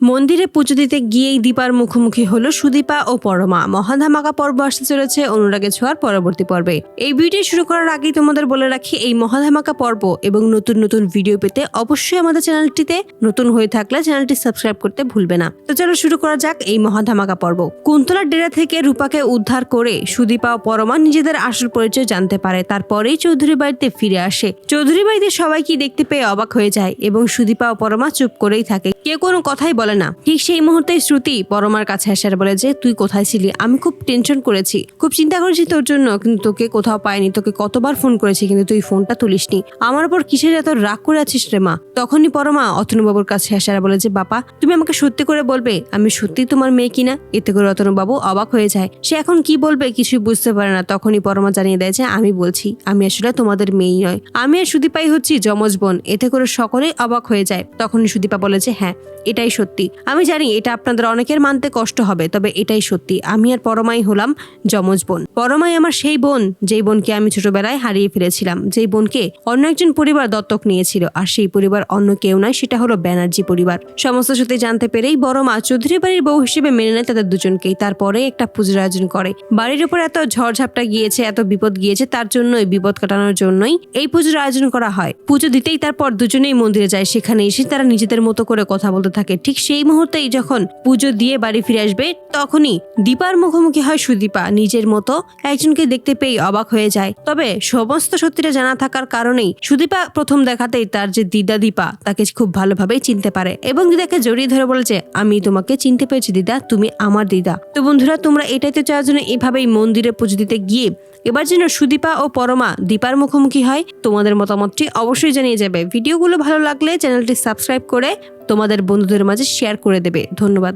মন্দিরে পুজো দিতে গিয়েই দীপার মুখোমুখি হলো সুদীপা ও পরমা। মহাধামাকা পর্ব আসতে চলেছে অনুরাগে ছোঁয়ার পরবর্তী পর্বে। এই ভিডিও শুরু করার আগেই তোমাদের বলে রাখি, এই মহাধামাকা পর্ব এবং নতুন নতুন ভিডিও পেতে অবশ্যই আমাদের চ্যানেলটিতে নতুন হয়ে থাকলে চ্যানেলটি সাবস্ক্রাইব করতে ভুলবে না। তো চলো শুরু করা যাক এই মহাধামাকা পর্ব। কুন্তলার ডেরা থেকে রূপাকে উদ্ধার করে সুদীপা ও পরমা নিজেদের আসল পরিচয় জানতে পারে। তারপরেই চৌধুরী বাড়িতে ফিরে আসে। চৌধুরী বাড়িতে সবাইকে দেখতে পেয়ে অবাক হয়ে যায় এবং সুদীপা ও পরমা চুপ করেই থাকে। কেউ কোনো কথাই বলে না। ঠিক সেই মুহূর্তে শ্রুতি পরমার কাছে আসে আর বলে যে, তুই কোথায় ছিলি? আমি খুব টেনশন করেছি। খুব চিন্তা করেছি তোর জন্য, কিন্তু তোকে কোথাও পাইনি। তোকে কতবার ফোন করেছি, কিন্তু তুই ফোনটা তুলিসনি। আমার উপর কিসের এত রাগ করে আছিস রে মা? তখনই পরমা অতনুবাবুর কাছে আসে আর বলে যে, বাবা, তুমি আমাকে সত্যি করে বলবে, আমি সত্যি তোমার মেয়ে কিনা? এতে করে অতনুবাবু অবাক হয়ে যায়। সে এখন কি বলবে কিছুই বুঝতে পারে না। তখনই পরমা জানিয়ে দেয় যে, আমি বলছি, আমি আসলে তোমাদের মেয়েই নয়। আমি আর সুদীপাই হচ্ছি যমজ বোন। এতে করে সকলেই অবাক হয়ে যায়। তখনই সুদীপা বলে যে হ্যাঁ এটাই সত্যি। আমি জানি এটা আপনাদের অনেকের মানতে কষ্ট হবে, তবে এটাই সত্যি। আমি আর পরমাই হলাম যমজ বোন। পরমাই আমার সেই বোন, যেই বোনকে আমি ছোটবেলায় হারিয়ে ফেলেছিলাম। যেই বোনকে অন্য একজন পরিবার দত্তক নিয়েছিল, আর সেই পরিবার অন্য কেউ নয়, সেটা হলো ব্যানার্জি পরিবার। সমস্ত সত্যি জানতে পেরেই বড় মা চৌধুরী বাড়ির বউ হিসেবে মেনে নেয় তাদের দুজনকেই। তারপরে একটা পুজোর আয়োজন করে। বাড়ির উপর এত ঝড়ঝাপটা গিয়েছে, এত বিপদ গিয়েছে, তার জন্যই, বিপদ কাটানোর জন্যই এই পুজোর আয়োজন করা হয়। পুজো দিতেই তারপর দুজনেই মন্দিরে যায়। সেখানে এসে তারা নিজেদের মতো করে কথা বলতে থাকে, ঠিক সেই মুহূর্তেই যখন পুজো দিয়ে বাড়ি ফিরে আসবে, তখনই দীপার মুখোমুখি হয় সুদীপা। নিজের মতো একজনকে দেখতে পেয়ে অবাক হয়ে যায়। তবে সমস্ত সত্যিটা জানা থাকার কারণেই সুদীপা প্রথম দেখাতেই তার যে দিদা দীপা, তাকে খুব ভালোভাবেই চিনতে পারে এবং দিদাকে জড়িয়ে ধরে বলেছে, আমি তোমাকে চিনতে পেরেছি দিদা, তুমি আমার দিদা। তো বন্ধুরা, তোমরা এটাই তো চাওয়ার জন্য এভাবেই মন্দিরে পুজো দিতে গিয়ে এবার যেন সুদীপা ও পরমা দীপার মুখোমুখি হয়, তোমাদের মতামতটি অবশ্যই জানিয়ে যাবে। ভিডিওগুলো ভালো লাগলে চ্যানেলটি সাবস্ক্রাইব করে তোমাদের বন্ধুদের মাঝে শেয়ার করে দেবে। ধন্যবাদ।